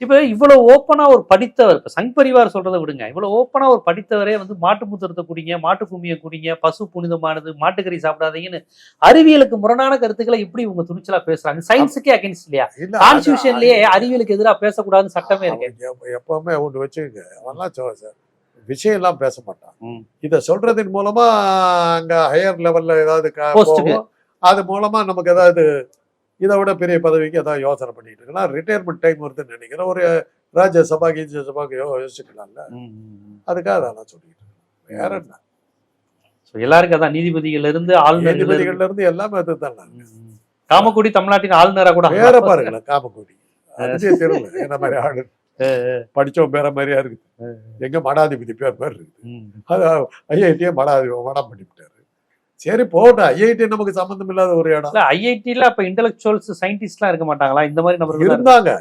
இப்ப இவ்வளவு ஓப்பனா ஒரு படித்தவர் இப்ப சங் பரிவார் சொல்றதை விடுங்க. இவ்வளவு ஓப்பனா ஒரு படித்தவரே வந்து மாட்டு மூத்திரத்தை குடிங்க மாட்டு கும்மியை குடிங்க பசு புனிதமானது மாட்டுக்கறி சாப்பிடாதீங்கன்னு அறிவியலுக்கு முரணான கருத்துக்களை எப்படி இவங்க துணிச்சலா பேசுறாங்க. சயின்ஸுக்கே அகைன்ஸ்ட் இல்லையா? இல்ல, கான்ஸ்டியூஷன்லயே அறிவியலுக்கு எதிராக பேசக்கூடாதுன்னு சட்டமே இருக்கு எப்பவுமே ஒன்று வச்சுக்கோங்க. அவன்லாம் சொ- சார் விஷயம் எல்லாம் பேச மாட்டான். இத சொல்றதன் மூலமா அங்க ஹையர் லெவல்ல ஏதாவது. அது மூலமா நமக்கு ஏதாவது இதை விட பெரிய பதவிக்கு ஏதாவது யோசனை பண்ணிட்டு இருக்கலாம் ரிட்டையர்மெண்ட் டைம் வருதுன்னு நினைக்கிறேன். ஒரு ராஜ்யசபா கீஜ்யசபாக்கு யோ- யோசிக்கலாம்ல அதுக்காக அதெல்லாம் சொல்லிட்டு இருக்கேன். வேற என்ன? எல்லாருக்கும் அதான் நீதிபதிகள் இருந்து ஆளுநர் நீதிபதிகள்ல இருந்து எல்லாமே அதுதான் நான். காமக்குடி தமிழ்நாட்டின் ஆளுநரா கூட வேற பாருங்களேன் காமக்கோடி. அதுவே தெரியல என்ன மாதிரி ஆளு. படிச்சவன் பேர மாதிரியா இருக்குது. எங்க மடாதிபதி பேர் மாதிரி இருக்குது. அது ஐஐடியே மடாதி மடம் பண்ணிவிட்டாரு. சரி போகட்டும். ஐஐடி நமக்கு சம்பந்தம் இல்லாத ஒரு இடம். இல்ல ஐஐடில அப்ப இன்டெலக்சுவல்ஸ் சயின்டிஸ்ட்லாம் இருக்க மாட்டாங்களா? இந்த மாதிரி நபர்கள் இருந்தாங்க.